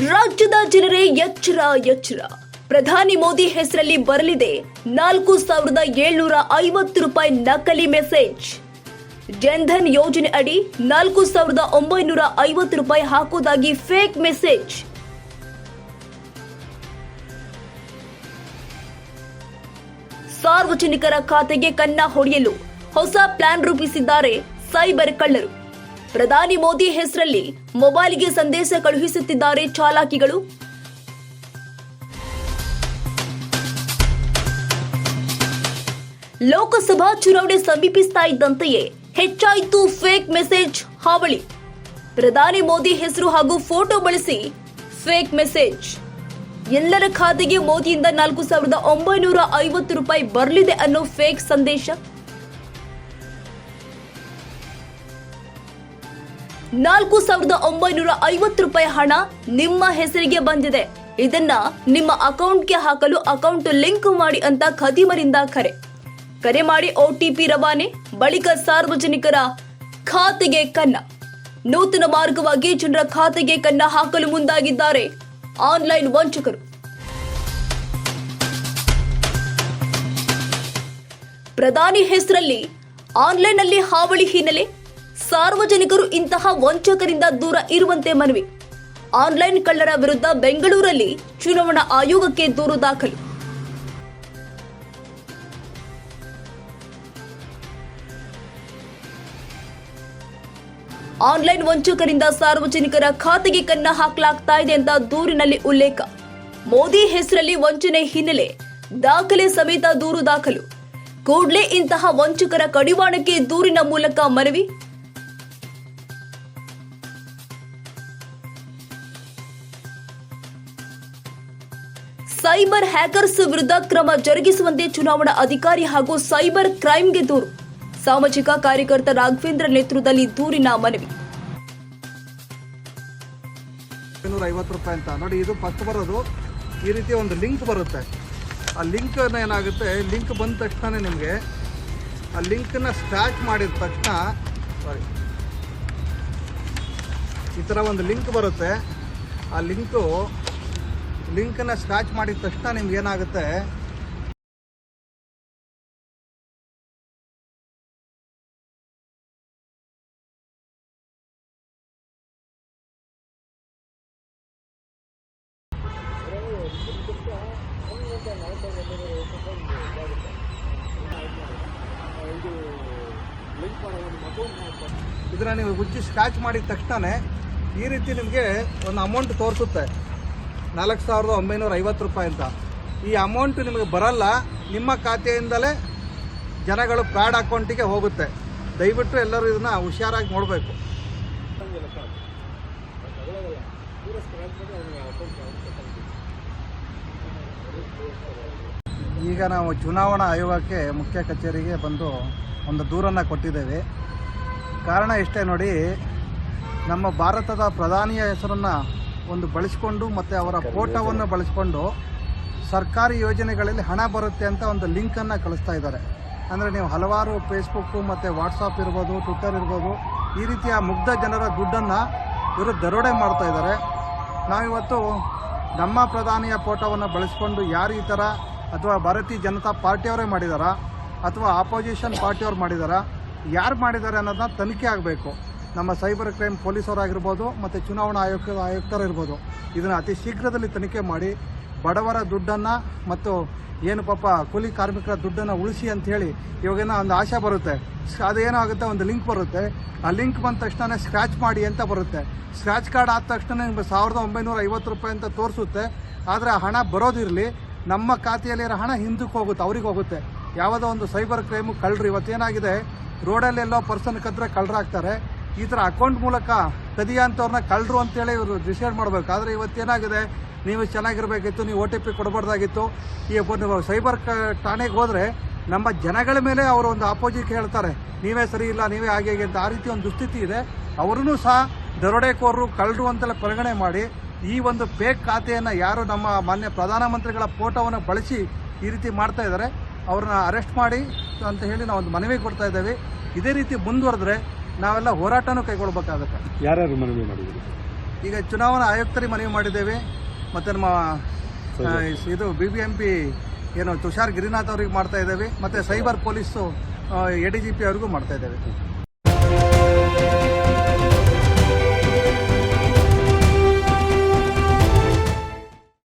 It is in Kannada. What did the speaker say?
ರಾಜ್ಯದ ಜನರೇ ಎಚ್ಚರ ಎಚ್ಚರ. ಪ್ರಧಾನಿ ಮೋದಿ ಹೆಸರಲ್ಲಿ ಬರಲಿದೆ ನಾಲ್ಕು ಸಾವಿರದ ಏಳ್ನೂರ ಐವತ್ತು ರೂಪಾಯಿ ನಕಲಿ ಮೆಸೇಜ್. ಜನ್ಧನ್ ಯೋಜನೆ ಅಡಿ ನಾಲ್ಕು ಸಾವಿರದ ಒಂಬೈನೂರ ಐವತ್ತು ರೂಪಾಯಿ ಹಾಕೋದಾಗಿ ಫೇಕ್ ಮೆಸೇಜ್. ಸಾರ್ವಜನಿಕರ ಖಾತೆಗೆ ಕನ್ನ ಹೊಡೆಯಲು ಹೊಸ ಪ್ಲಾನ್ ರೂಪಿಸಿದ್ದಾರೆ ಸೈಬರ್ ಕಳ್ಳರು. ಪ್ರಧಾನಿ ಮೋದಿ ಹೆಸರಲ್ಲಿ ಮೊಬೈಲ್ಗೆ ಸಂದೇಶ ಕಳುಹಿಸುತ್ತಿದ್ದಾರೆ ಚಾಲಾಕಿಗಳು. ಲೋಕಸಭಾ ಚುನಾವಣೆ ಸಮೀಪಿಸ್ತಾ ಇದ್ದಂತೆಯೇ ಹೆಚ್ಚಾಯಿತು ಫೇಕ್ ಮೆಸೇಜ್ ಹಾವಳಿ. ಪ್ರಧಾನಿ ಮೋದಿ ಹೆಸರು ಹಾಗೂ ಫೋಟೋ ಬಳಸಿ ಫೇಕ್ ಮೆಸೇಜ್. ಎಲ್ಲರ ಖಾತೆಗೆ ಮೋದಿಯಿಂದ ನಾಲ್ಕು ಸಾವಿರದ ಒಂಬೈನೂರ ಐವತ್ತು ರೂಪಾಯಿ ಬರಲಿದೆ ಅನ್ನೋ ಫೇಕ್ ಸಂದೇಶ. ನಾಲ್ಕು ಸಾವಿರದ ಒಂಬೈನೂರ ಐವತ್ತು ರೂಪಾಯಿ ಹಣ ನಿಮ್ಮ ಹೆಸರಿಗೆ ಬಂದಿದೆ. ಇದನ್ನ ನಿಮ್ಮ ಅಕೌಂಟ್ಗೆ ಹಾಕಲು ಅಕೌಂಟ್ ಲಿಂಕ್ ಮಾಡಿ ಅಂತ ಖದೀಮರಿಂದ ಕರೆ. ಕರೆ ಮಾಡಿ ಒಟಿಪಿ ರವಾನೆ, ಬಳಿಕ ಸಾರ್ವಜನಿಕರ ಖಾತೆಗೆ ಕನ್ನ. ನೂತನ ಮಾರ್ಗವಾಗಿ ಜನರ ಖಾತೆಗೆ ಕನ್ನ ಹಾಕಲು ಮುಂದಾಗಿದ್ದಾರೆ ಆನ್ಲೈನ್ ವಂಚಕರು. ಪ್ರಧಾನಿ ಹೆಸರಲ್ಲಿ ಆನ್ಲೈನ್ನಲ್ಲಿ ಹಾವಳಿ ಹಿನ್ನೆಲೆ ಸಾರ್ವಜನಿಕರು ಇಂತಹ ವಂಚಕರಿಂದ ದೂರ ಇರುವಂತೆ ಮನವಿ. ಆನ್ಲೈನ್ ಕಳ್ಳರ ವಿರುದ್ಧ ಬೆಂಗಳೂರಲ್ಲಿ ಚುನಾವಣಾ ಆಯೋಗಕ್ಕೆ ದೂರು ದಾಖಲು. ಆನ್ಲೈನ್ ವಂಚಕರಿಂದ ಸಾರ್ವಜನಿಕರ ಖಾತೆಗೆ ಕನ್ನ ಹಾಕಲಾಗ್ತಾ ಇದೆ ಅಂತ ದೂರಿನಲ್ಲಿ ಉಲ್ಲೇಖ. ಮೋದಿ ಹೆಸರಲ್ಲಿ ವಂಚನೆ ಹಿನ್ನೆಲೆ ದಾಖಲೆ ಸಮೇತ ದೂರು ದಾಖಲು. ಕೂಡಲೇ ಇಂತಹ ವಂಚಕರ ಕಡಿವಾಣಕ್ಕೆ ದೂರಿನ ಮೂಲಕ ಮನವಿ. ಸೈಬರ್ ಹ್ಯಾಕರ್ಸ್ ವಿರುದ್ಧ ಕ್ರಮ ಜರುಗಿಸುವಂತೆ ಚುನಾವಣಾ ಅಧಿಕಾರಿ ಹಾಗೂ ಸೈಬರ್ ಕ್ರೈಮ್ಗೆ ದೂರು. ಸಾಮಾಜಿಕ ಕಾರ್ಯಕರ್ತ ರಾಘವೇಂದ್ರ ನೇತೃತ್ವದಲ್ಲಿ ದೂರಿನ ಮನವಿ. ಐವತ್ತು ರೂಪಾಯಿ ಅಂತ. ನೋಡಿ, ಇದು ಬರೋದು. ಈ ರೀತಿ ಒಂದು ಲಿಂಕ್ ಬರುತ್ತೆ. ಆ ಲಿಂಕ್ ಏನಾಗುತ್ತೆ? ಲಿಂಕ್ ಬಂದ ತಕ್ಷಣ ನಿಮಗೆ ಆ ಲಿಂಕನ್ನ ಸ್ಟಾರ್ಟ್ ಮಾಡಿದ ತಕ್ಷಣ ಸಾರಿ ಈ ಥರ ಒಂದು ಲಿಂಕ್ ಬರುತ್ತೆ. ಆ ಲಿಂಕು ಲಿಂಕನ್ನ ಸ್ಕ್ರಾಚ್ ಮಾಡಿದ ತಕ್ಷಣ ನಿಮ್ಗೆ ಏನಾಗುತ್ತೆ? ಇದನ್ನ ನೀವು ಉಜ್ಜಿ ಸ್ಕ್ರಾಚ್ ಮಾಡಿದ ತಕ್ಷಣ ಈ ರೀತಿ ನಿಮಗೆ ಒಂದು ಅಮೌಂಟ್ ತೋರಿಸುತ್ತೆ. ನಾಲ್ಕು ಸಾವಿರದ ಒಂಬೈನೂರ ಐವತ್ತು ರೂಪಾಯಿ ಅಂತ. ಈ ಅಮೌಂಟ್ ನಿಮಗೆ ಬರಲ್ಲ, ನಿಮ್ಮ ಖಾತೆಯಿಂದಲೇ ಜನಗಳು ಪ್ಯಾಡ್ ಅಕೌಂಟಿಗೆ ಹೋಗುತ್ತೆ. ದಯವಿಟ್ಟು ಎಲ್ಲರೂ ಇದನ್ನ ಹುಷಾರಾಗಿ ನೋಡಬೇಕು. ಈಗ ನಾವು ಚುನಾವಣಾ ಆಯೋಗಕ್ಕೆ ಮುಖ್ಯ ಕಚೇರಿಗೆ ಬಂದು ಒಂದು ದೂರನ್ನು ಕೊಟ್ಟಿದ್ದೇವೆ. ಕಾರಣ ಇಷ್ಟೇ ನೋಡಿ, ನಮ್ಮ ಭಾರತದ ಪ್ರಧಾನಿಯ ಹೆಸರನ್ನು ಒಂದು ಬಳಸಿಕೊಂಡು ಮತ್ತು ಅವರ ಫೋಟೋವನ್ನು ಬಳಸಿಕೊಂಡು ಸರ್ಕಾರಿ ಯೋಜನೆಗಳಲ್ಲಿ ಹಣ ಬರುತ್ತೆ ಅಂತ ಒಂದು ಲಿಂಕನ್ನು ಕಳಿಸ್ತಾ ಇದ್ದಾರೆ. ಅಂದರೆ ನೀವು ಹಲವಾರು ಫೇಸ್ಬುಕ್ಕು ಮತ್ತು ವಾಟ್ಸಪ್ ಇರ್ಬೋದು ಟ್ವಿಟರ್ ಇರ್ಬೋದು, ಈ ರೀತಿಯ ಮುಗ್ಧ ಜನರ ದುಡ್ಡನ್ನು ಇವರು ದರೋಡೆ ಮಾಡ್ತಾ ಇದ್ದಾರೆ. ನಾವಿವತ್ತು ನಮ್ಮ ಪ್ರಧಾನಿಯ ಫೋಟೋವನ್ನು ಬಳಸಿಕೊಂಡು ಯಾರು ಈ ಥರ ಅಥವಾ ಭಾರತೀಯ ಜನತಾ ಪಾರ್ಟಿಯವರೇ ಮಾಡಿದಾರಾ ಅಥವಾ ಆಪೋಸಿಷನ್ ಪಾರ್ಟಿಯವ್ರು ಮಾಡಿದಾರಾ, ಯಾರು ಮಾಡಿದ್ದಾರೆ ಅನ್ನೋದನ್ನ ತನಿಖೆ ಆಗಬೇಕು. ನಮ್ಮ ಸೈಬರ್ ಕ್ರೈಮ್ ಪೊಲೀಸರಾಗಿರ್ಬೋದು ಮತ್ತು ಚುನಾವಣಾ ಆಯೋಗ ಆಯುಕ್ತರಿರ್ಬೋದು. ಇದನ್ನು ಅತಿ ಶೀಘ್ರದಲ್ಲಿ ತನಿಖೆ ಮಾಡಿ ಬಡವರ ದುಡ್ಡನ್ನು ಮತ್ತು ಏನು ಪಾಪ ಕೂಲಿ ಕಾರ್ಮಿಕರ ದುಡ್ಡನ್ನು ಉಳಿಸಿ ಅಂಥೇಳಿ ಇವಾಗೇನೋ ಒಂದು ಆಶೆ ಬರುತ್ತೆ. ಅದೇನೋ ಆಗುತ್ತೆ ಒಂದು ಲಿಂಕ್ ಬರುತ್ತೆ. ಆ ಲಿಂಕ್ ಬಂದ ತಕ್ಷಣ ಸ್ಕ್ರ್ಯಾಚ್ ಮಾಡಿ ಅಂತ ಬರುತ್ತೆ. ಸ್ಕ್ರಾಚ್ ಕಾರ್ಡ್ ಆದ ತಕ್ಷಣ ನಿಮಗೆ ಸಾವಿರದ ಒಂಬೈನೂರ ಐವತ್ತು ರೂಪಾಯಿ ಅಂತ ತೋರಿಸುತ್ತೆ. ಆದರೆ ಆ ಹಣ ಬರೋದಿರಲಿ ನಮ್ಮ ಖಾತೆಯಲ್ಲಿರೋ ಹಣ ಹಿಂದಕ್ಕೆ ಹೋಗುತ್ತೆ, ಅವ್ರಿಗೆ ಹೋಗುತ್ತೆ. ಯಾವುದೋ ಒಂದು ಸೈಬರ್ ಕ್ರೈಮು ಕಳ್ಳರು. ಇವತ್ತೇನಾಗಿದೆ? ರೋಡಲ್ಲೆಲ್ಲೋ ಪರ್ಸನ್ ಕದ್ರೆ ಕಳ್ಳರಾಗ್ತಾರೆ. ಈ ಥರ ಅಕೌಂಟ್ ಮೂಲಕ ಕದಿಯ ಅಂತವ್ರನ್ನ ಕಳ್ಳರು ಅಂತೇಳಿ ಇವರು ಡಿಸೈಡ್ ಮಾಡಬೇಕು. ಆದರೆ ಇವತ್ತೇನಾಗಿದೆ ನೀವು ಚೆನ್ನಾಗಿರಬೇಕಿತ್ತು, ನೀವು ಒ ಟಿ ಪಿ ಕೊಡಬಾರ್ದಾಗಿತ್ತು. ಈ ನೀವು ಸೈಬರ್ ಕ ಠಾಣೆಗೆ ಹೋದರೆ ನಮ್ಮ ಜನಗಳ ಮೇಲೆ ಅವರು ಒಂದು ಆಪೋಸಿಟ್ ಹೇಳ್ತಾರೆ ನೀವೇ ಸರಿ ಇಲ್ಲ, ನೀವೇ ಹಾಗೆ ಹೀಗೆ ಅಂತ ಆ ರೀತಿ ಒಂದು ದುಸ್ಥಿತಿ ಇದೆ. ಅವರನ್ನು ಸಹ ದರೋಡೆಕೋರರು ಕಳ್ಳರು ಅಂತೆಲ್ಲ ಪರಿಗಣನೆ ಮಾಡಿ ಈ ಒಂದು ಫೇಕ್ ಖಾತೆಯನ್ನು ಯಾರು ನಮ್ಮ ಮಾನ್ಯ ಪ್ರಧಾನಮಂತ್ರಿಗಳ ಫೋಟೋವನ್ನು ಬಳಸಿ ಈ ರೀತಿ ಮಾಡ್ತಾ ಇದ್ದಾರೆ. ಅವ್ರನ್ನ ಅರೆಸ್ಟ್ ಮಾಡಿ ಅಂತ ಹೇಳಿ ನಾವು ಒಂದು ಮನವಿ ಕೊಡ್ತಾ ಇದ್ದೇವೆ. ಇದೇ ರೀತಿ ಮುಂದುವರೆದ್ರೆ ನಾವೆಲ್ಲ ಹೋರಾಟನೂ ಕೈಗೊಳ್ಬೇಕಾಗುತ್ತೆ. ಯಾರ್ಯಾರು ಮನವಿ ಮಾಡಿದ್ರು? ಈಗ ಚುನಾವಣಾ ಆಯುಕ್ತರಿಗೆ ಮನವಿ ಮಾಡಿದ್ದೇವೆ. ಮತ್ತೆ ನಮ್ಮ ಇದು ಬಿ ಬಿ ಎಂ ಪಿ ಏನು ತುಷಾರ್ ಗಿರಿನಾಥ್ ಅವ್ರಿಗೆ ಮಾಡ್ತಾ ಇದ್ದೇವೆ. ಮತ್ತೆ cyber police A D G P ಅವ್ರಿಗೂ ಮಾಡ್ತಾ ಇದ್ದೇವೆ.